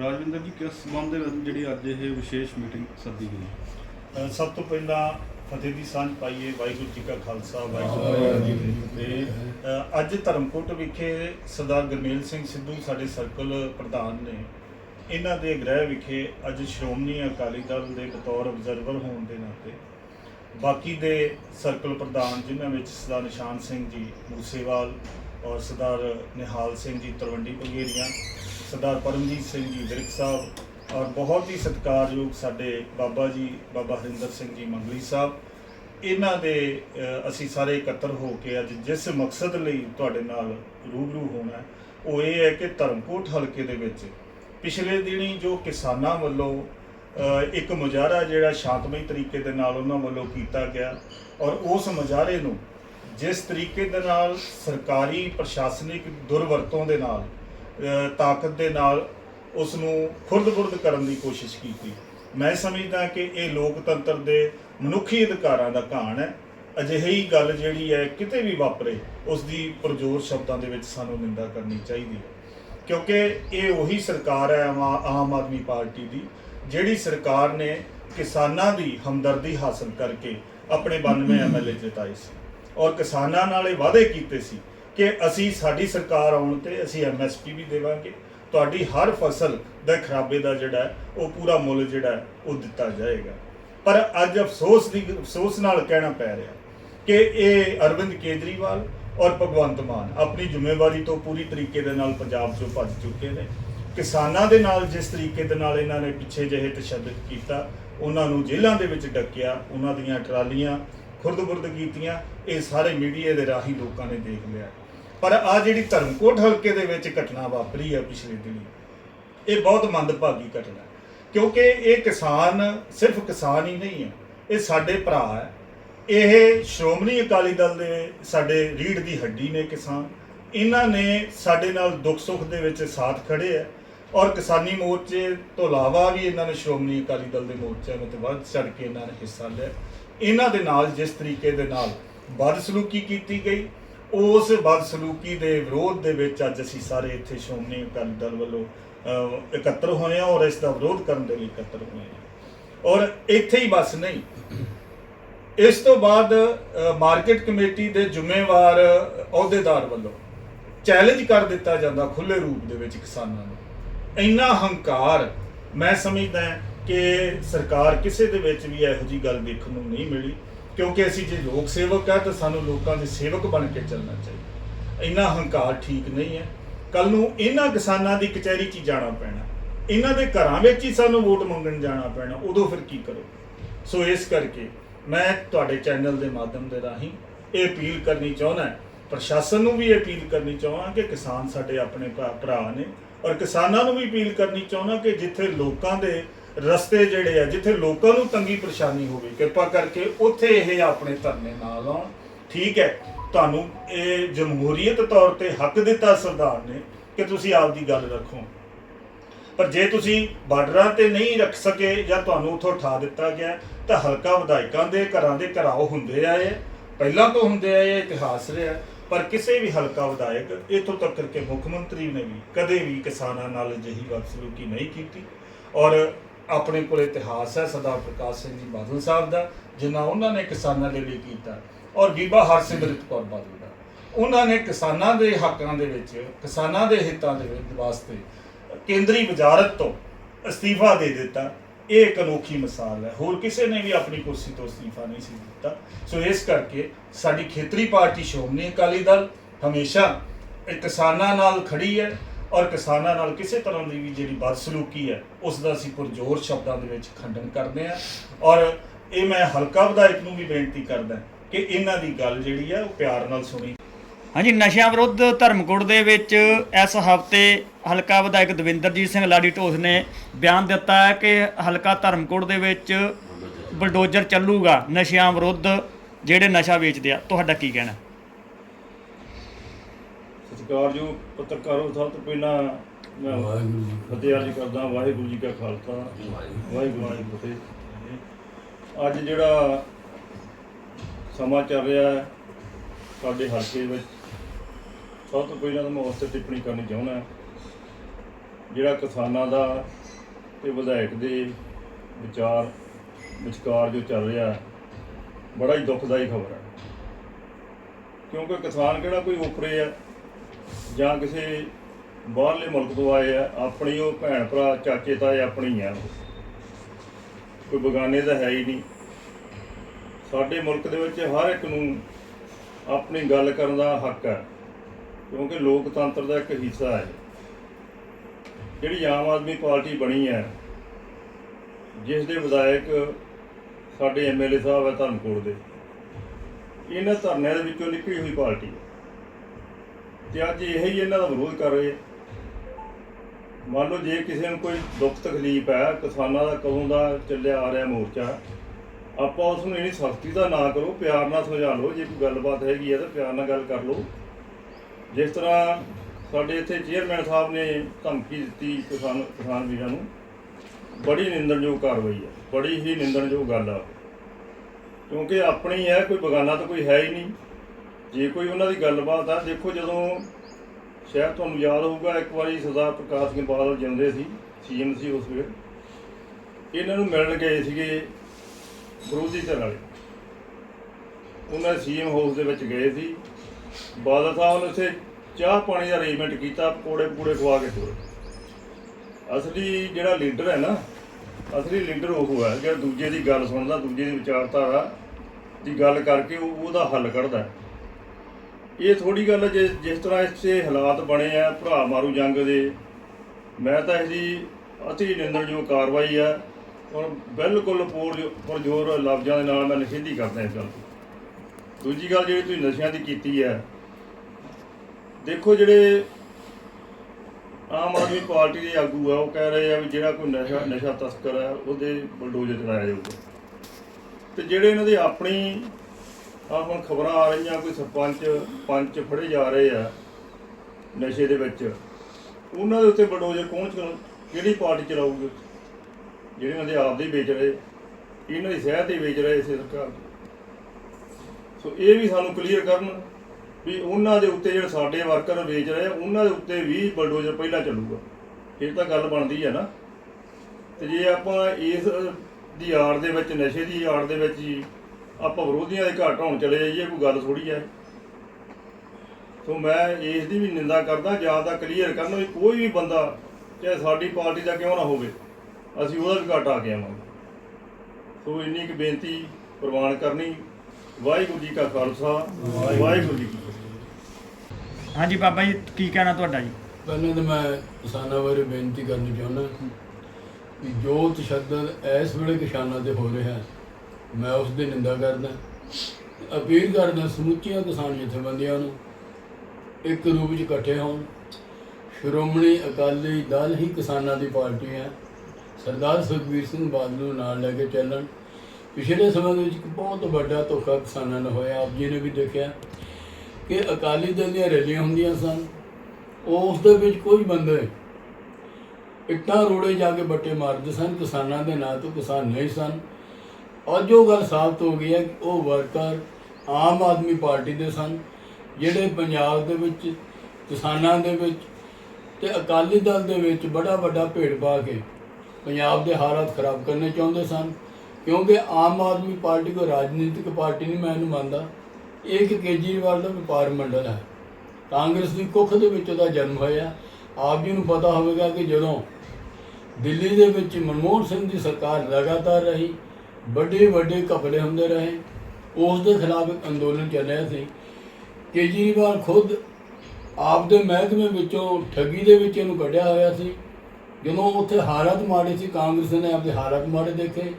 ਰਾਜਵਿੰਦਰ ਜੀ ਕਿਸ ਸੰਬੰਧ ਦੇ ਵਿੱਚ ਜਿਹੜੀ ਅੱਜ ਇਹ ਵਿਸ਼ੇਸ਼ ਮੀਟਿੰਗ ਸੱਦੀ ਗਈ? ਸਭ ਤੋਂ ਪਹਿਲਾਂ ਫਤਿਹ ਦੀ ਸਾਂਝ ਪਾਈਏ ਵਾਹਿਗੁਰੂ ਜੀ ਕਾ ਖਾਲਸਾ ਵਾਹਿਗੁਰੂ ਜੀ ਕੀ ਫਤਿਹ। ਅੱਜ ਧਰਮਕੋਟ ਵਿਖੇ ਸਰਦਾਰ ਗੁਰਮੇਲ ਸਿੰਘ ਸਿੱਧੂ ਸਾਡੇ ਸਰਕਲ ਪ੍ਰਧਾਨ ਨੇ ਇਹਨਾਂ ਦੇ ਗ੍ਰਹਿ ਵਿਖੇ ਅੱਜ ਸ਼੍ਰੋਮਣੀ ਅਕਾਲੀ ਦਲ ਦੇ ਬਤੌਰ ਅਬਜ਼ਰਵਰ ਹੋਣ ਦੇ ਨਾਤੇ ਬਾਕੀ ਦੇ ਸਰਕਲ ਪ੍ਰਧਾਨ ਜਿਨ੍ਹਾਂ ਵਿੱਚ ਸਰਦਾਰ ਨਿਸ਼ਾਨ ਸਿੰਘ ਜੀ ਮੂਸੇਵਾਲ ਔਰ ਸਰਦਾਰ ਨਿਹਾਲ ਸਿੰਘ ਜੀ ਤਲਵੰਡੀ ਪੰਗੇਰੀਆਂ ਸਰਦਾਰ ਪਰਮਜੀਤ ਸਿੰਘ ਜੀ ਵਿਰਕ ਸਾਹਿਬ ਔਰ ਬਹੁਤ ਹੀ ਸਤਿਕਾਰਯੋਗ ਸਾਡੇ ਬਾਬਾ ਜੀ, ਬਾਬਾ ਹਰਿੰਦਰ ਸਿੰਘ ਜੀ ਮੰਗਲੀ ਸਾਹਿਬ। ਇਹਨਾਂ ਦੇ ਅਸੀਂ ਸਾਰੇ ਇਕੱਤਰ ਹੋ ਕੇ ਅੱਜ ਜਿਸ ਮਕਸਦ ਲਈ ਤੁਹਾਡੇ ਨਾਲ ਰੂਬਰੂ ਹੋਣਾ ਉਹ ਇਹ ਹੈ ਕਿ ਧਰਮਕੋਟ ਹਲਕੇ ਦੇ ਵਿੱਚ ਪਿਛਲੇ ਦਿਨੀ ਜੋ ਕਿਸਾਨਾਂ ਵੱਲੋਂ ਇੱਕ ਮੁਜ਼ਾਹਰਾ ਜਿਹੜਾ ਸ਼ਾਂਤਮਈ ਤਰੀਕੇ ਦੇ ਨਾਲ ਉਹਨਾਂ ਵੱਲੋਂ ਕੀਤਾ ਗਿਆ ਔਰ ਉਸ ਮੁਜ਼ਾਹਰੇ ਨੂੰ ਜਿਸ ਤਰੀਕੇ ਦੇ ਨਾਲ ਸਰਕਾਰੀ ਪ੍ਰਸ਼ਾਸਨਿਕ ਦੁਰਵਰਤੋਂ ਦੇ ਨਾਲ ਤਾਕਤ ਦੇ ਨਾਲ ਉਸ ਨੂੰ ਖੁਰਦ-ਬੁਰਦ ਕਰਨ ਦੀ ਕੋਸ਼ਿਸ਼ ਕੀਤੀ। ਮੈਂ ਸਮਝਦਾ ਕਿ ਇਹ ਲੋਕਤੰਤਰ ਦੇ ਮਨੁੱਖੀ ਅਧਿਕਾਰਾਂ ਦਾ ਘਾਣ ਹੈ। ਅਜਿਹੀ ਗੱਲ ਜਿਹੜੀ ਹੈ, ਕਿਤੇ ਵੀ ਵਾਪਰੇ ਉਸ ਦੀ ਪ੍ਰਜੋਰ ਸ਼ਬਦਾਂ ਦੇ ਵਿੱਚ ਸਾਨੂੰ ਨਿੰਦਾ ਕਰਨੀ ਚਾਹੀਦੀ ਹੈ। ਕਿਉਂਕਿ ਇਹ ਉਹੀ ਸਰਕਾਰ ਹੈ ਆਮ ਆਮ ਆਦਮੀ ਪਾਰਟੀ ਦੀ, ਜਿਹੜੀ ਸਰਕਾਰ ਨੇ ਕਿਸਾਨਾਂ ਦੀ ਹਮਦਰਦੀ ਹਾਸਲ ਕਰਕੇ ਆਪਣੇ 92 ਐਮਐਲਏ ਜਿਤਾਏ ਸੀ। ਔਰ ਕਿਸਾਨਾਂ ਨਾਲ ਇਹ ਵਾਅਦੇ ਕੀਤੇ ਸੀ ਕਿ ਅਸੀਂ ਸਾਡੀ ਸਰਕਾਰ ਆਉਣ ਤੇ ਅਸੀਂ ਐਮਐਸਪੀ ਵੀ ਦੇਵਾਂਗੇ। ਤੁਹਾਡੀ ਹਰ ਫਸਲ ਦਾ ਖਰਾਬੇ ਦਾ ਜਿਹੜਾ ਉਹ ਪੂਰਾ ਮੁੱਲ ਜਿਹੜਾ ਉਹ ਦਿੱਤਾ ਜਾਏਗਾ। ਪਰ ਅੱਜ ਅਫਸੋਸ ਦੀ, ਅਫਸੋਸ ਨਾਲ ਕਹਿਣਾ ਪੈ ਰਿਹਾ ਕਿ ਇਹ ਅਰਵਿੰਦ ਕੇਜਰੀਵਾਲ ਔਰ ਭਗਵੰਤ ਮਾਨ ਆਪਣੀ ਜ਼ਿੰਮੇਵਾਰੀ ਤੋਂ ਪੂਰੀ ਤਰੀਕੇ ਦੇ ਨਾਲ ਪੰਜਾਬ ਚੋਂ ਭੱਜ ਚੁੱਕੇ ਨੇ। ਕਿਸਾਨਾਂ ਦੇ ਨਾਲ ਜਿਸ ਤਰੀਕੇ ਦੇ ਨਾਲ ਇਹਨਾਂ ਨੇ ਪਿੱਛੇ ਜਿਹੇ ਤਸ਼ੱਦਦ ਕੀਤਾ, ਉਹਨਾਂ ਨੂੰ ਜੇਲ੍ਹਾਂ ਦੇ ਵਿੱਚ ਡੱਕਿਆ, ਉਹਨਾਂ ਦੀਆਂ ਟਰਾਲੀਆਂ ਖੁਰਦ-ਬੁਰਦ ਕੀਤੀਆਂ ਇਹ ਸਾਰੇ ਮੀਡੀਆ ਦੇ ਰਾਹੀਂ ਲੋਕਾਂ ਨੇ ਦੇਖ ਲਿਆ। ਪਰ ਆ ਜਿਹੜੀ ਧਰਮਕੋਟ ਹਲਕੇ ਦੇ ਵਿੱਚ ਘਟਨਾ ਵਾਪਰੀ ਹੈ ਪਿਛਲੇ ਦਿਨੀ, ਇਹ ਬਹੁਤ ਮੰਦਭਾਗੀ ਘਟਨਾ। ਕਿਉਂਕਿ ਇਹ ਕਿਸਾਨ ਸਿਰਫ ਕਿਸਾਨ ਹੀ ਨਹੀਂ ਹੈ ਇਹ ਸਾਡੇ ਭਰਾ ਹੈ ਇਹ ਸ਼੍ਰੋਮਣੀ ਅਕਾਲੀ ਦਲ ਦੇ ਸਾਡੇ ਰੀੜ ਦੀ ਹੱਡੀ ਨੇ ਕਿਸਾਨ। ਇਹਨਾਂ ਨੇ ਸਾਡੇ ਨਾਲ ਦੁੱਖ ਸੁੱਖ ਦੇ ਵਿੱਚ ਸਾਥ ਖੜੇ ਹੈ ਔਰ ਕਿਸਾਨੀ ਮੋਰਚੇ ਤੋਂ ਇਲਾਵਾ ਵੀ ਇਹਨਾਂ ਨੇ ਸ਼੍ਰੋਮਣੀ ਅਕਾਲੀ ਦਲ ਦੇ ਮੋਰਚਿਆਂ ਵਿੱਚ ਵੱਧ ਚੜ ਕੇ ਇਹਨਾਂ ਨੇ ਹਿੱਸਾ ਲਿਆ। ਇਹਨਾਂ ਦੇ ਨਾਲ, ਜਿਸ ਤਰੀਕੇ ਦੇ ਨਾਲ ਬਦਸਲੂਕੀ ਕੀਤੀ ਗਈ। ਉਸ ਬਦਸਲੂਕੀ ਦੇ ਵਿਰੋਧ ਦੇ ਵਿੱਚ ਅੱਜ ਅਸੀਂ ਸਾਰੇ ਇੱਥੇ ਸ਼੍ਰੋਮਣੀ ਅਕਾਲੀ ਦਲ ਵੱਲੋਂ ਇਕੱਤਰ ਹੋਏ ਹਾਂ ਔਰ ਇਸ ਦਾ ਵਿਰੋਧ ਕਰਨ ਦੇ ਲਈ ਇਕੱਤਰ ਹੋਏ ਹਾਂ। ਔਰ ਇੱਥੇ ਹੀ ਬਸ ਨਹੀਂ। ਇਸ ਤੋਂ ਬਾਅਦ ਮਾਰਕੀਟ ਕਮੇਟੀ ਦੇ ਜ਼ਿੰਮੇਵਾਰ ਅਹੁਦੇਦਾਰ ਵੱਲੋਂ ਚੈਲੰਜ ਕਰ ਦਿੱਤਾ ਜਾਂਦਾ ਖੁੱਲੇ ਰੂਪ ਦੇ ਵਿੱਚ ਕਿਸਾਨਾਂ ਨੂੰ। ਇੰਨਾ ਹੰਕਾਰ ਮੈਂ ਸਮਝਦਾ ਕਿ ਸਰਕਾਰ ਕਿਸੇ ਦੇ ਵਿੱਚ ਵੀ ਇਹੋ ਜੀ ਗੱਲ ਦੇਖਣ ਨੂੰ ਨਹੀਂ ਮਿਲੀ। ਕਿਉਂਕਿ ਅਸੀਂ ਜੇ ਲੋਕ ਸੇਵਕ ਆ, ਤਾਂ ਸਾਨੂੰ ਲੋਕਾਂ ਦੇ ਸੇਵਕ ਬਣ ਕੇ ਚੱਲਣਾ ਚਾਹੀਦਾ। ਇੰਨਾ ਹੰਕਾਰ ਠੀਕ ਨਹੀਂ ਹੈ। ਕੱਲ ਨੂੰ ਇਹਨਾਂ ਕਿਸਾਨਾਂ ਦੀ ਕਚਹਿਰੀ 'ਚ ਹੀ ਜਾਣਾ ਪੈਣਾ। ਇਹਨਾਂ ਦੇ ਘਰਾਂ ਵਿੱਚ ਹੀ ਸਾਨੂੰ ਵੋਟ ਮੰਗਣ ਜਾਣਾ ਪੈਣਾ। ਉਦੋਂ ਫਿਰ ਕੀ ਕਰੋ? ਸੋ ਇਸ ਕਰਕੇ ਮੈਂ ਤੁਹਾਡੇ ਚੈਨਲ ਦੇ ਮਾਧਿਅਮ ਦੇ ਰਾਹੀਂ ਇਹ ਅਪੀਲ ਕਰਨੀ ਚਾਹੁੰਦਾ ਪ੍ਰਸ਼ਾਸਨ ਨੂੰ ਵੀ ਇਹ ਅਪੀਲ ਕਰਨੀ ਚਾਹੁੰਦਾ ਕਿ ਕਿਸਾਨ ਸਾਡੇ ਆਪਣੇ ਭਰਾ- ਭਰਾ ਨੇ। ਔਰ ਕਿਸਾਨਾਂ ਨੂੰ ਵੀ ਅਪੀਲ ਕਰਨੀ ਚਾਹੁੰਦਾ ਕਿ ਜਿੱਥੇ ਲੋਕਾਂ ਦੇ ਰਸਤੇ ਜਿਹੜੇ ਆ, ਜਿੱਥੇ ਲੋਕਾਂ ਨੂੰ ਤੰਗੀ ਪਰੇਸ਼ਾਨੀ ਹੋਵੇ, ਕਿਰਪਾ ਕਰਕੇ ਉੱਥੇ ਇਹ ਆਪਣੇ ਧਰਨੇ ਨਾ ਲਾਉਣ ਠੀਕ ਹੈ, ਤੁਹਾਨੂੰ ਇਹ ਜਮਹੂਰੀਅਤ ਤੌਰ ਤੇ ਹੱਕ ਦਿੱਤਾ ਸਰਦਾਰ ਨੇ ਕਿ ਤੁਸੀਂ ਆਪ ਦੀ ਗੱਲ ਰੱਖੋ। ਪਰ ਜੇ ਤੁਸੀਂ ਬਾਰਡਰਾਂ ਤੇ ਨਹੀਂ ਰੱਖ ਸਕੇ ਜਾਂ ਤੁਹਾਨੂੰ ਉਥੋਂ ਉਠਾ ਦਿੱਤਾ ਗਿਆ, ਤਾਂ ਹਲਕਾ ਵਿਧਾਇਕਾਂ ਦੇ ਘਰਾਂ ਦੇ ਘਰਾਓ ਹੁੰਦੇ ਆਏ ਆ। ਪਹਿਲਾਂ ਤੋਂ ਹੁੰਦੇ ਆਏ ਇਤਿਹਾਸ ਰਿਹਾ। ਪਰ ਕਿਸੇ ਵੀ ਹਲਕਾ ਵਿਧਾਇਕ ਇਥੋਂ ਤੱਕ ਕਿ ਮੁੱਖ ਮੰਤਰੀ ਨੇ ਵੀ ਕਦੇ ਵੀ ਕਿਸਾਨਾਂ ਨਾਲ ਅਜਿਹੀ ਬਦਸਲੂਕੀ ਨਹੀਂ ਕੀਤੀ। ਔਰ ਆਪਣੇ ਕੋਲ ਇਤਿਹਾਸ ਹੈ, ਸਰਦਾਰ ਪ੍ਰਕਾਸ਼ ਸਿੰਘ ਜੀ ਬਾਦਲ ਸਾਹਿਬ ਦਾ ਜਿੰਨਾ ਉਹਨਾਂ ਨੇ ਕਿਸਾਨਾਂ ਦੇ ਲਈ ਕੀਤਾ, ਔਰ ਬੀਬਾ ਹਰਸਿਮਰਤ ਕੌਰ ਬਾਦਲ ਦਾ। ਉਹਨਾਂ ਨੇ ਕਿਸਾਨਾਂ ਦੇ ਹੱਕਾਂ ਦੇ ਵਿੱਚ, ਕਿਸਾਨਾਂ ਦੇ ਹਿੱਤਾਂ ਦੇ ਵਿੱਚ ਵਾਸਤੇ ਕੇਂਦਰੀ ਵਜ਼ਾਰਤ ਤੋਂ ਅਸਤੀਫਾ ਦੇ ਦਿੱਤਾ। ਇਹ ਇੱਕ ਅਨੋਖੀ ਮਿਸਾਲ ਹੈ। ਹੋਰ ਕਿਸੇ ਨੇ ਵੀ ਆਪਣੀ ਕੁਰਸੀ ਤੋਂ ਅਸਤੀਫਾ ਨਹੀਂ ਸੀ ਦਿੱਤਾ। ਸੋ ਇਸ ਕਰਕੇ ਸਾਡੀ ਖੇਤਰੀ ਪਾਰਟੀ ਸ਼੍ਰੋਮਣੀ ਅਕਾਲੀ ਦਲ ਹਮੇਸ਼ਾ ਇਹ ਕਿਸਾਨਾਂ ਨਾਲ ਖੜੀ ਹੈ। ਔਰ ਕਿਸਾਨਾਂ ਨਾਲ ਕਿਸੇ ਤਰ੍ਹਾਂ ਦੀ ਵੀ ਜਿਹੜੀ ਬਦਸਲੂਕੀ ਹੈ, ਉਸ ਦਾ ਅਸੀਂ ਪੁਰਜ਼ੋਰ ਸ਼ਬਦਾਂ ਦੇ ਵਿੱਚ ਖੰਡਨ ਕਰਦੇ ਹਾਂ। ਔਰ ਇਹ ਮੈਂ ਹਲਕਾ ਵਿਧਾਇਕ ਨੂੰ ਵੀ ਬੇਨਤੀ ਕਰਦਾ ਕਿ ਇਹਨਾਂ ਦੀ ਗੱਲ ਜਿਹੜੀ ਹੈ, ਉਹ ਪਿਆਰ ਨਾਲ ਸੁਣੀ। ਹਾਂਜੀ, ਨਸ਼ਿਆਂ ਵਿਰੁੱਧ ਧਰਮਕੋਟ ਦੇ ਵਿੱਚ ਇਸ ਹਫ਼ਤੇ ਹਲਕਾ ਵਿਧਾਇਕ ਦਵਿੰਦਰਜੀਤ ਸਿੰਘ ਲਾਡੀ ਢੋਸ ਨੇ ਬਿਆਨ ਦਿੱਤਾ ਹੈ ਕਿ ਹਲਕਾ ਧਰਮਕੋਟ ਦੇ ਵਿੱਚ ਬਲਡੋਜ਼ਰ ਚੱਲੂਗਾ ਨਸ਼ਿਆਂ ਵਿਰੁੱਧ, ਜਿਹੜੇ ਨਸ਼ਾ ਵੇਚਦੇ ਆ। ਤੁਹਾਡਾ ਕੀ ਕਹਿਣਾ? ਸਤਿਕਾਰਯੋਗ ਪੱਤਰਕਾਰੋ ਸਭ ਤੋਂ ਪਹਿਲਾਂ ਮੈਂ ਫਤਿਹ ਅਰਜ਼ ਕਰਦਾ ਵਾਹਿਗੁਰੂ ਜੀ ਕਾ ਖਾਲਸਾ ਵਾਹਿਗੁਰੂ ਜੀ ਫਤਿਹ। ਅੱਜ ਜਿਹੜਾ ਸਮਾਂ ਚੱਲ ਰਿਹਾ ਹੈ ਸਾਡੇ ਹਲਕੇ ਵਿੱਚ ਸਭ ਤੋਂ ਪਹਿਲਾਂ ਤਾਂ ਮੈਂ ਉਸ ਤੇ ਟਿੱਪਣੀ ਕਰਨੀ ਚਾਹੁੰਦਾ ਜਿਹੜਾ ਕਿਸਾਨਾਂ ਦਾ ਤੇ ਵਿਧਾਇਕ ਦੇ ਵਿਚਾਰ ਵਿਚਕਾਰ ਜੋ ਚੱਲ ਰਿਹਾ ਬੜਾ ਹੀ ਦੁਖਦਾਈ ਖਬਰ ਹੈ। ਕਿਉਂਕਿ ਕਿਸਾਨ ਕਿਹੜਾ ਕੋਈ ਓਪਰੇ ਆ ਜਾਂ ਕਿਸੇ ਬਾਹਰਲੇ ਮੁਲਕ ਤੋਂ ਆਏ ਆ, ਆਪਣੀ ਉਹ ਭੈਣ ਭਰਾ, ਚਾਚੇ, ਤਾਏ ਆਪਣੀ ਆ। ਕੋਈ ਬਗਾਨੇ ਤਾਂ ਹੈ ਹੀ ਨਹੀਂ। ਸਾਡੇ ਮੁਲਕ ਦੇ ਵਿੱਚ ਹਰ ਇੱਕ ਨੂੰ ਆਪਣੀ ਗੱਲ ਕਰਨ ਦਾ ਹੱਕ ਹੈ, ਕਿਉਂਕਿ ਲੋਕਤੰਤਰ ਦਾ ਇੱਕ ਹਿੱਸਾ ਹੈ। ਜਿਹੜੀ ਆਮ ਆਦਮੀ ਪਾਰਟੀ ਬਣੀ ਹੈ, ਜਿਸ ਦੇ ਵਿਧਾਇਕ ਸਾਡੇ ਐਮਐਲਏ ਸਾਹਿਬ ਹੈ ਧਰਮਕੋਟ ਦੇ। ਇਹਨਾਂ ਧਰਨਿਆਂ ਦੇ ਵਿੱਚੋਂ ਨਿਕਲੀ ਹੋਈ ਪਾਰਟੀ ਹੈ। ਤੇ ਅੱਜ ਇਹ ਹੀ ਇਹਨਾਂ ਦਾ ਵਿਰੋਧ ਕਰ ਰਹੇ ਮੰਨ ਲਓ ਜੇ ਕਿਸੇ ਨੂੰ ਕੋਈ ਦੁੱਖ ਤਕਲੀਫ ਹੈ, ਕਿਸਾਨਾਂ ਦਾ ਕਦੋਂ ਦਾ ਚੱਲਿਆ ਆ ਰਿਹਾ ਮੋਰਚਾ, ਆਪਾਂ ਉਸ ਨੂੰ ਇੰਨੀ ਸਖਤੀ ਦਾ ਨਾ ਕਰੋ, ਪਿਆਰ ਨਾਲ ਸਮਝਾ ਲਓ, ਜੇ ਕੋਈ ਗੱਲਬਾਤ ਹੈਗੀ ਹੈ ਤਾਂ ਪਿਆਰ ਨਾਲ ਗੱਲ ਕਰ ਲਓ। ਜਿਸ ਤਰ੍ਹਾਂ ਸਾਡੇ ਇੱਥੇ ਚੇਅਰਮੈਨ ਸਾਹਿਬ ਨੇ ਧਮਕੀ ਦਿੱਤੀ ਕਿਸਾਨ ਕਿਸਾਨ ਵੀਰਾਂ ਨੂੰ, ਬੜੀ ਨਿੰਦਣਯੋਗ ਕਾਰਵਾਈ ਹੈ, ਬੜੀ ਹੀ ਨਿੰਦਣਯੋਗ ਗੱਲ ਆ। ਕਿਉਂਕਿ ਆਪਣੀ ਹੈ, ਕੋਈ ਬਗਾਨਾ ਤਾਂ ਕੋਈ ਹੈ ਹੀ ਨਹੀਂ। ਜੇ ਕੋਈ ਉਹਨਾਂ ਦੀ ਗੱਲਬਾਤ ਆ, ਦੇਖੋ ਜਦੋਂ ਸ਼ਾਇਦ ਤੁਹਾਨੂੰ ਯਾਦ ਹੋਊਗਾ, ਇੱਕ ਵਾਰੀ ਸਰਦਾਰ ਪ੍ਰਕਾਸ਼ ਸਿੰਘ ਬਾਦਲ ਜਾਂਦੇ ਸੀ, ਸੀਐਮ ਸੀ ਉਸ ਵੇਲੇ। ਇਹਨਾਂ ਨੂੰ ਮਿਲਣ ਗਏ ਸੀਗੇ ਵਿਰੋਧੀ ਧਿਰ ਵਾਲੇ। ਉਹਨਾਂ ਸੀਐਮ ਹਾਊਸ ਦੇ ਵਿੱਚ ਗਏ ਸੀ। ਬਾਦਲ ਸਾਹਿਬ ਨੇ ਉੱਥੇ ਚਾਹ ਪਾਣੀ ਦਾ ਅਰੇਂਜਮੈਂਟ ਕੀਤਾ, ਪਕੌੜੇ ਪੂੜੇ ਖਵਾ ਕੇ ਤੋਰੇ ਅਸਲੀ ਜਿਹੜਾ ਲੀਡਰ ਹੈ ਨਾ, ਅਸਲੀ ਲੀਡਰ ਉਹ ਹੈ, ਜਿਹੜਾ ਦੂਜੇ ਦੀ ਗੱਲ ਸੁਣਦਾ, ਦੂਜੇ ਦੀ ਵਿਚਾਰਧਾਰਾ ਦੀ ਗੱਲ ਕਰਕੇ ਉਹ ਉਹਦਾ ਹੱਲ ਕੱਢਦਾ ਇਹ ਥੋੜੀ ਗੱਲ ਹੈ ਜਿਸ ਜਿਸ ਤਰ੍ਹਾਂ ਇੱਥੇ ਹਾਲਾਤ ਬਣੇ ਆ, ਭਰਾ ਮਾਰੂ ਜੰਗ ਦੇ। ਮੈਂ ਤਾਂ ਇਹਦੀ ਅਤੀ ਨਿੰਦਣਯੋਗ ਕਾਰਵਾਈ ਆ। ਔਰ ਬਿਲਕੁਲ ਪੁਰ- ਪੁਰਜ਼ੋਰ ਲਫ਼ਜ਼ਾਂ ਦੇ ਨਾਲ ਮੈਂ ਨਿਖੇਧੀ ਕਰਦਾ ਇਸ ਗੱਲ ਦੀ। ਦੂਜੀ ਗੱਲ ਜਿਹੜੀ ਤੁਸੀਂ ਨਸ਼ਿਆਂ ਦੀ ਕੀਤੀ ਹੈ ਦੇਖੋ ਜਿਹੜੇ ਆਮ ਆਦਮੀ ਪਾਰਟੀ ਦੇ ਆਗੂ ਆ, ਉਹ ਕਹਿ ਰਹੇ ਆ ਵੀ ਜਿਹੜਾ ਕੋਈ ਨਸ਼ਾ ਨਸ਼ਾ ਤਸਕਰ ਹੈ ਉਹਦੇ ਬਲਡੋਜ਼ਰ ਚਲਾਇਆ ਜਾਊਗਾ। ਤੇ ਜਿਹੜੇ ਇਹਨਾਂ ਦੇ ਆਪਣੀ ਆ ਹੁਣ ਖਬਰਾਂ ਆ ਰਹੀਆਂ, ਕੋਈ ਸਰਪੰਚ, ਪੰਚ ਫੜੇ ਜਾ ਰਹੇ ਆ ਨਸ਼ੇ ਦੇ ਵਿੱਚ। ਉਹਨਾਂ ਦੇ ਉੱਤੇ ਬਲਡੋਜ਼ਰ ਕੌਣ ਚਲਾਉ ਕਿਹੜੀ ਪਾਰਟੀ ਚਲਾਊਗੀ ਜਿਹੜੇ ਉਹਨਾਂ ਦੇ ਆਪ ਦੇ ਵੇਚ ਰਹੇ, ਇਹਨਾਂ ਦੀ ਸਹਿਤ ਹੀ ਵੇਚ ਰਹੇ ਇਸੇ ਸਰਕਾਰ। ਸੋ ਇਹ ਵੀ ਸਾਨੂੰ ਕਲੀਅਰ ਕਰਨ ਵੀ ਉਹਨਾਂ ਦੇ ਉੱਤੇ ਜਿਹੜੇ ਸਾਡੇ ਵਰਕਰ ਵੇਚ ਰਹੇ ਆ, ਉਹਨਾਂ ਦੇ ਉੱਤੇ ਵੀ ਬਲਡੋਜ਼ਰ ਪਹਿਲਾਂ ਚੱਲੂਗਾ। ਇਹ ਤਾਂ ਗੱਲ ਬਣਦੀ ਹੈ ਨਾ। ਤੇ ਜੇ ਆਪਾਂ ਇਸ ਦੀ ਆੜ ਦੇ ਵਿੱਚ, ਨਸ਼ੇ ਦੀ ਆੜ ਦੇ ਵਿੱਚ ਹੀ ਆਪਾਂ ਵਿਰੋਧੀਆਂ ਦੇ ਘਰ ਢਾਉਣ ਚਲੇ ਜਾਈਏ ਕੋਈ ਗੱਲ ਥੋੜੀ ਹੈ। ਸੋ ਮੈਂ ਇਸ ਦੀ ਵੀ ਨਿੰਦਾ ਕਰਦਾ ਜਾਂ ਤਾਂ ਕਲੀਅਰ ਕਰਨ ਵੀ ਕੋਈ ਵੀ ਬੰਦਾ ਚਾਹੇ ਸਾਡੀ ਪਾਰਟੀ ਦਾ ਕਿਉਂ ਨਾ ਹੋਵੇ ਅਸੀਂ ਉਹਦਾ ਵੀ ਘਾਟ ਆ ਕੇ ਆਵਾਂਗੇ। ਸੋ ਇੰਨੀ ਕੁ ਬੇਨਤੀ ਪ੍ਰਵਾਨ ਕਰਨੀ। ਵਾਹਿਗੁਰੂ ਜੀ ਕਾ ਖਾਲਸਾ ਵਾਹਿਗੁਰੂ ਜੀ ਕੀ ਫਤਿਹ। ਹਾਂਜੀ ਬਾਬਾ ਜੀ ਕੀ ਕਹਿਣਾ ਤੁਹਾਡਾ ਜੀ? ਪਹਿਲਾਂ ਤਾਂ ਮੈਂ ਕਿਸਾਨਾਂ ਬਾਰੇ ਬੇਨਤੀ ਕਰਨੀ ਚਾਹੁੰਦਾ ਕਿ ਜੋ ਤਸ਼ੱਦਦ ਇਸ ਵੇਲੇ ਕਿਸਾਨਾਂ ਤੇ ਹੋ ਰਿਹਾ ਹੈ, ਮੈਂ ਉਸ ਦੀ ਨਿੰਦਾ ਕਰਦਾ। ਅਪੀਲ ਕਰਦਾ ਸਮੁੱਚੀਆਂ ਕਿਸਾਨ ਜਥੇਬੰਦੀਆਂ ਨੂੰ, ਇੱਕ ਰੂਪ ਵਿੱਚ ਇਕੱਠੇ ਹੋਣ। ਸ਼੍ਰੋਮਣੀ ਅਕਾਲੀ ਦਲ ਹੀ ਕਿਸਾਨਾਂ ਦੀ ਪਾਰਟੀ ਹੈ। ਸਰਦਾਰ ਸੁਖਬੀਰ ਸਿੰਘ ਬਾਦਲ ਨੂੰ ਨਾਲ ਲੈ ਕੇ ਚੱਲਣ। ਪਿਛਲੇ ਸਮੇਂ ਦੇ ਵਿੱਚ ਇੱਕ ਬਹੁਤ ਵੱਡਾ ਧੋਖਾ ਕਿਸਾਨਾਂ ਨਾਲ ਹੋਇਆ। ਆਪ ਜੀ ਨੇ ਵੀ ਦੇਖਿਆ ਕਿ ਅਕਾਲੀ ਦਲ ਦੀਆਂ ਰੈਲੀਆਂ ਹੁੰਦੀਆਂ ਸਨ। ਉਸ ਦੇ ਵਿੱਚ ਕੋਈ ਬੰਦੇ ਇੱਟਾਂ ਰੋੜੇ ਜਾ ਕੇ ਬੱਟੇ ਮਾਰਦੇ ਸਨ। ਕਿਸਾਨਾਂ ਦੇ ਨਾਂ ਤੋਂ ਕਿਸਾਨ ਨਹੀਂ ਸਨ। ਅੱਜ ਉਹ ਗੱਲ ਸਾਬਤ ਹੋ ਗਈ ਹੈ ਕਿ ਉਹ ਵਰਕਰ ਆਮ ਆਦਮੀ ਪਾਰਟੀ ਦੇ ਸਨ, ਜਿਹੜੇ ਪੰਜਾਬ ਦੇ ਵਿੱਚ, ਕਿਸਾਨਾਂ ਦੇ ਵਿੱਚ ਤੇ ਅਕਾਲੀ ਦਲ ਦੇ ਵਿੱਚ ਬੜਾ ਵੱਡਾ ਭੇੜ ਪਾ ਕੇ ਪੰਜਾਬ ਦੇ ਹਾਲਾਤ ਖਰਾਬ ਕਰਨੇ ਚਾਹੁੰਦੇ ਸਨ, ਕਿਉਂਕਿ ਆਮ ਆਦਮੀ ਪਾਰਟੀ ਕੋਈ ਰਾਜਨੀਤਿਕ ਪਾਰਟੀ ਨਹੀਂ, ਮੈਂ ਇਹਨੂੰ ਮੰਨਦਾ। ਇਹ ਇੱਕ ਕੇਜਰੀਵਾਲ ਦਾ ਵਪਾਰ ਮੰਡਲ ਹੈ। ਕਾਂਗਰਸ ਦੀ ਕੁੱਖ ਦੇ ਵਿੱਚ ਉਹਦਾ ਜਨਮ ਹੋਇਆ। ਆਪ ਜੀ ਨੂੰ ਪਤਾ ਹੋਵੇਗਾ ਕਿ ਜਦੋਂ ਦਿੱਲੀ ਦੇ ਵਿੱਚ ਮਨਮੋਹਨ ਸਿੰਘ ਦੀ ਸਰਕਾਰ ਲਗਾਤਾਰ ਰਹੀ ਵੱਡੇ ਵੱਡੇ ਘਪਲੇ ਹੁੰਦੇ ਰਹੇ। ਉਸ ਦੇ ਖਿਲਾਫ ਇੱਕ ਅੰਦੋਲਨ ਚੱਲਿਆ ਸੀ ਕੇਜਰੀਵਾਲ ਖੁਦ ਆਪ ਦੇ ਮਹਿਕਮੇ ਵਿੱਚੋਂ ਠੱਗੀ ਦੇ ਵਿੱਚ ਇਹਨੂੰ ਕੱਢਿਆ ਹੋਇਆ ਸੀ। ਜਦੋਂ ਉੱਥੇ ਹਾਲਾਤ ਮਾੜੇ ਸੀ, ਕਾਂਗਰਸ ਨੇ ਆਪਦੇ ਹਾਲਾਤ ਮਾੜੇ ਦੇਖੇ।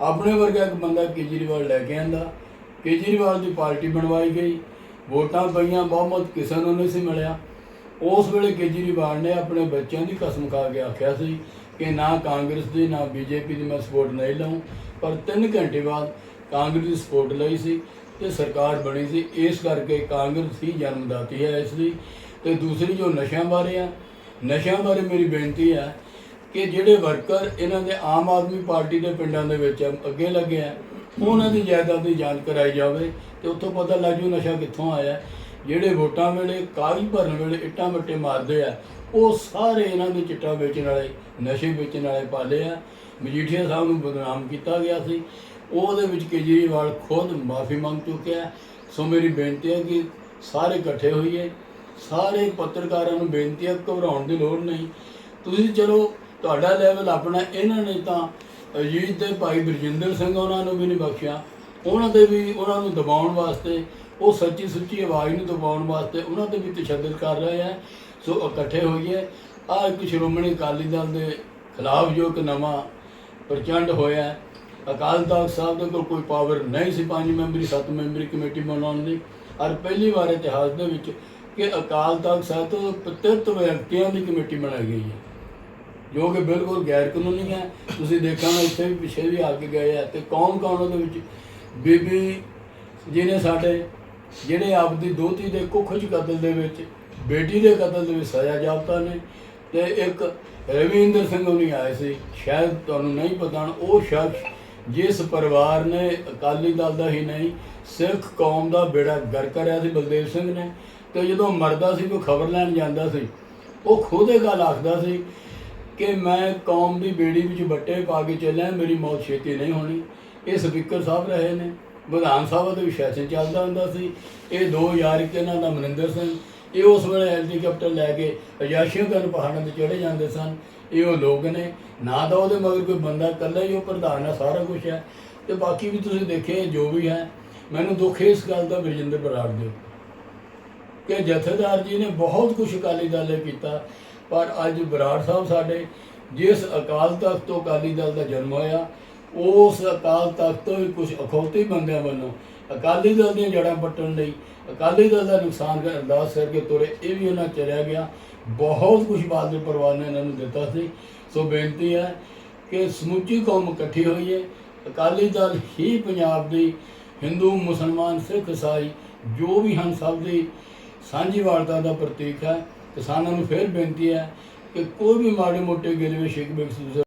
ਆਪਣੇ ਵਰਗਾ ਇੱਕ ਬੰਦਾ ਕੇਜਰੀਵਾਲ ਲੈ ਕੇ ਆਂਦਾ। ਕੇਜਰੀਵਾਲ ਦੀ ਪਾਰਟੀ ਬਣਵਾਈ ਗਈ। ਵੋਟਾਂ ਪਈਆਂ, ਬਹੁਮਤ ਕਿਸੇ ਨੂੰ ਨਹੀਂ ਸੀ ਮਿਲਿਆ। ਉਸ ਵੇਲੇ ਕੇਜਰੀਵਾਲ ਨੇ ਆਪਣੇ ਬੱਚਿਆਂ ਦੀ ਕਸਮ ਖਾ ਕੇ ਆਖਿਆ ਸੀ ਕਿ ਨਾ ਕਾਂਗਰਸ ਦੀ, ਨਾ ਬੀਜੇਪੀ ਦੀ ਮੈਂ ਸਪੋਰਟ ਨਹੀਂ ਲਵਾਂ ਪਰ 3 ਘੰਟੇ ਬਾਅਦ ਕਾਂਗਰਸ ਦੀ ਸਪੋਰਟ ਲਈ ਸੀ ਤੇ ਸਰਕਾਰ ਬਣੀ ਸੀ। ਇਸ ਕਰਕੇ ਕਾਂਗਰਸ ਹੀ ਜਨਮਦਾਤੀ ਹੈ ਇਸ ਦੀ ਤੇ ਦੂਸਰੀ ਜੋ ਨਸ਼ਿਆਂ ਬਾਰੇ ਆ, ਨਸ਼ਿਆਂ ਬਾਰੇ ਮੇਰੀ ਬੇਨਤੀ ਹੈ ਕਿ ਜਿਹੜੇ ਵਰਕਰ ਇਹਨਾਂ ਦੇ ਆਮ ਆਦਮੀ ਪਾਰਟੀ ਦੇ ਪਿੰਡਾਂ ਦੇ ਵਿੱਚ ਅੱਗੇ ਲੱਗੇ ਆ ਉਹਨਾਂ ਦੀ ਜਾਇਦਾਦ ਦੀ ਜਾਂਚ ਕਰਾਈ ਜਾਵੇ ਤੇ ਉੱਥੋਂ ਪਤਾ ਲੱਗ ਜੂ ਨਸ਼ਾ ਕਿੱਥੋਂ ਆਇਆ। ਜਿਹੜੇ ਵੋਟਾਂ ਵੇਲੇ ਕਾਗਜ਼ ਭਰਨ ਵੇਲੇ ਇੱਟਾਂ ਮੱਟੇ ਮਾਰਦੇ ਆ ਉਹ ਸਾਰੇ ਇਹਨਾਂ ਦੇ ਚਿੱਟਾ ਵੇਚਣ ਵਾਲੇ, ਨਸ਼ੇ ਵੇਚਣ ਵਾਲੇ ਪਾਲੇ ਆ। ਮਜੀਠੀਆ ਸਾਹਿਬ ਨੂੰ ਬਦਨਾਮ ਕੀਤਾ ਗਿਆ ਸੀ। ਉਹਦੇ ਵਿੱਚ ਕੇਜਰੀਵਾਲ ਖੁਦ ਮਾਫੀ ਮੰਗ ਚੁੱਕਿਆ ਸੋ ਮੇਰੀ ਬੇਨਤੀ ਹੈ ਕਿ ਸਾਰੇ ਇਕੱਠੇ ਹੋਈਏ। ਸਾਰੇ ਪੱਤਰਕਾਰਾਂ ਨੂੰ ਬੇਨਤੀ ਹੈ, ਘਬਰਾਉਣ ਦੀ ਲੋੜ ਨਹੀਂ। ਤੁਸੀਂ ਚਲੋ, ਤੁਹਾਡਾ ਲੈਵਲ ਆਪਣਾ, ਇਹਨਾਂ ਨੇ ਤਾਂ ਅਜੀਤ ਦੇ ਭਾਈ ਬਰਜਿੰਦਰ ਸਿੰਘ ਉਹਨਾਂ ਨੂੰ ਵੀ ਨਹੀਂ ਬਖਸ਼ਿਆ। ਉਹਨਾਂ ਦੇ ਵੀ, ਉਹਨਾਂ ਨੂੰ ਦਬਾਉਣ ਵਾਸਤੇ ਉਹ ਸੱਚੀ ਸੁੱਚੀ ਆਵਾਜ਼ ਨੂੰ ਦਬਾਉਣ ਵਾਸਤੇ ਉਹਨਾਂ ਤੇ ਵੀ ਤਸ਼ੱਦਦ ਕਰ ਰਹੇ ਆ, ਸੋ ਇਕੱਠੇ ਹੋਈਏ। ਆ ਇੱਕ ਸ਼੍ਰੋਮਣੀ ਅਕਾਲੀ ਦਲ ਦੇ ਖਿਲਾਫ ਜੋ ਇੱਕ ਨਵਾਂ ਪ੍ਰਚੰਡ ਹੋਇਆ ਅਕਾਲ ਤਖਤ ਸਾਹਿਬ ਦੇ ਕੋਲ ਕੋਈ ਪਾਵਰ ਨਹੀਂ ਸੀ, ਪੰਜ ਮੈਂਬਰੀ, ਸੱਤ ਮੈਂਬਰੀ ਕਮੇਟੀ ਬਣਾਉਣ ਦੀ। ਔਰ ਪਹਿਲੀ ਵਾਰ ਇਤਿਹਾਸ ਦੇ ਵਿੱਚ ਕਿ ਅਕਾਲ ਤਖਤ ਸਾਹਿਬ ਤੋਂ ਪ੍ਰਤਿਤ ਵਿਅਕਤੀਆਂ ਦੀ ਕਮੇਟੀ ਬਣਾਈ ਗਈ ਹੈ। ਜੋ ਕਿ ਬਿਲਕੁਲ ਗੈਰ ਕਾਨੂੰਨੀ ਹੈ। ਤੁਸੀਂ ਦੇਖਾਂਗੇ ਇੱਥੇ ਵੀ ਪਿੱਛੇ ਵੀ ਆ ਕੇ ਗਏ ਆ ਤੇ ਕੌਣ ਕੌਣ ਉਹਦੇ ਵਿੱਚ ਬੀਬੀ ਜਿਹਨੇ ਸਾਡੇ ਜਿਹੜੇ ਆਪਦੀ ਦੋਤੀ ਦੇ ਕੁੱਖ ਕਤਲ ਦੇ ਵਿੱਚ, ਬੇਟੀ ਦੇ ਕਤਲ ਦੇ ਵਿੱਚ ਸਜ਼ਾ ਜਾਪਤਾ ਨੇ, ਤੇ ਇੱਕ ਰਵਿੰਦਰ ਸਿੰਘ ਉਹਨੀ ਆਏ ਸੀ। ਸ਼ਾਇਦ ਤੁਹਾਨੂੰ ਨਹੀਂ ਪਤਾ ਉਹ ਸ਼ਖਸ ਜਿਸ ਪਰਿਵਾਰ ਨੇ, ਅਕਾਲੀ ਦਲ ਦਾ ਹੀ ਨਹੀਂ, ਸਿੱਖ ਕੌਮ ਦਾ ਬੇੜਾ ਗਰ ਕਰਿਆ ਸੀ ਬਲਦੇਵ ਸਿੰਘ ਨੇ। ਤੇ ਜਦੋਂ ਮਰਦਾ ਸੀ, ਕੋਈ ਖਬਰ ਲੈਣ ਜਾਂਦਾ ਸੀ, ਉਹ ਖੁਦ ਇਹ ਗੱਲ ਆਖਦਾ ਸੀ ਕਿ ਮੈਂ ਕੌਮ ਦੀ ਬੇੜੀ ਵਿੱਚ ਬੱਟੇ ਪਾ ਕੇ ਚੱਲਿਆ, ਮੇਰੀ ਮੌਤ ਛੇਤੀ ਨਹੀਂ ਹੋਣੀ। ਇਹ ਸਪੀਕਰ ਸਾਹਿਬ ਰਹੇ ਨੇ। ਵਿਧਾਨ ਸਭਾ ਦੇ ਵੀ ਸੈਸ਼ਨ ਚੱਲਦਾ ਹੁੰਦਾ ਸੀ। ਇਹ ਦੋ ਯਾਰ ਇਹਨਾਂ ਦਾ ਮਨਿੰਦਰ ਸਿੰਘ, ਇਹ ਉਸ ਵੇਲੇ ਹੈਲੀਕਾਪਟਰ ਲੈ ਕੇ ਅਯਾਸ਼ੀਆਂ ਕਰਨ ਪਹਾੜਾਂ ਤੇ ਚੜੇ ਜਾਂਦੇ ਸਨ। ਇਹ ਉਹ ਲੋਕ ਨੇ, ਨਾ ਤਾਂ ਉਹਦੇ ਮਗਰ ਕੋਈ ਬੰਦਾ ਇਕੱਲਾ ਹੀ ਉਹ ਪ੍ਰਧਾਨ ਹੈ ਸਾਰਾ ਕੁਝ ਹੈ ਤੇ ਬਾਕੀ ਵੀ ਤੁਸੀਂ ਦੇਖੇ ਜੋ ਵੀ ਹੈ, ਮੈਨੂੰ ਦੁੱਖ ਹੈ ਇਸ ਗੱਲ ਦਾ ਬਰਜਿੰਦਰ ਬਰਾੜ ਦੇ। ਕਿ ਜਥੇਦਾਰ ਜੀ ਨੇ ਬਹੁਤ ਕੁਝ ਅਕਾਲੀ ਦਲ ਲਈ ਕੀਤਾ, ਪਰ ਅੱਜ ਬਰਾੜ ਸਾਹਿਬ ਸਾਡੇ, ਜਿਸ ਅਕਾਲ ਤਖਤ ਤੋਂ ਅਕਾਲੀ ਦਲ ਦਾ ਜਨਮ ਹੋਇਆ ਉਸ ਅਕਾਲ ਤਖਤ ਤੋਂ ਵੀ ਕੁਝ ਅਖੌਤੀ ਬੰਦਿਆਂ ਵੱਲੋਂ ਅਕਾਲੀ ਦਲ ਦੀਆਂ ਜੜ੍ਹਾਂ ਪੱਟਣ ਲਈ, ਅਕਾਲੀ ਦਲ ਦਾ ਨੁਕਸਾਨ ਕਰ ਅਰਦਾਸ ਕਰਕੇ ਤੁਰੇ, ਇਹ ਵੀ ਉਹਨਾਂ ਚਲਿਆ ਗਿਆ। ਬਹੁਤ ਕੁਝ ਬਾਦਲ ਪਰਿਵਾਰ ਨੇ ਇਹਨਾਂ ਨੂੰ ਦਿੱਤਾ ਸੀ। ਸੋ ਬੇਨਤੀ ਹੈ ਕਿ ਸਮੁੱਚੀ ਕੌਮ ਇਕੱਠੀ ਹੋਈ ਹੈ। ਅਕਾਲੀ ਦਲ ਹੀ ਪੰਜਾਬ ਦੀ ਹਿੰਦੂ, ਮੁਸਲਮਾਨ, ਸਿੱਖ ਇਸਾਈ ਜੋ ਵੀ ਹਨ, ਸਭ ਦੀ ਸਾਂਝੀ ਸਾਂਝੀਵਾਲਤਾ ਦਾ ਪ੍ਰਤੀਕ ਹੈ। ਕਿਸਾਨਾਂ ਨੂੰ ਫਿਰ ਬੇਨਤੀ ਹੈ ਕਿ ਕੋਈ ਵੀ ਮਾੜੇ ਮੋਟੇ ਗਿਲਵੇ ਸ਼ਿਕਵੇ ਕਿਸੇ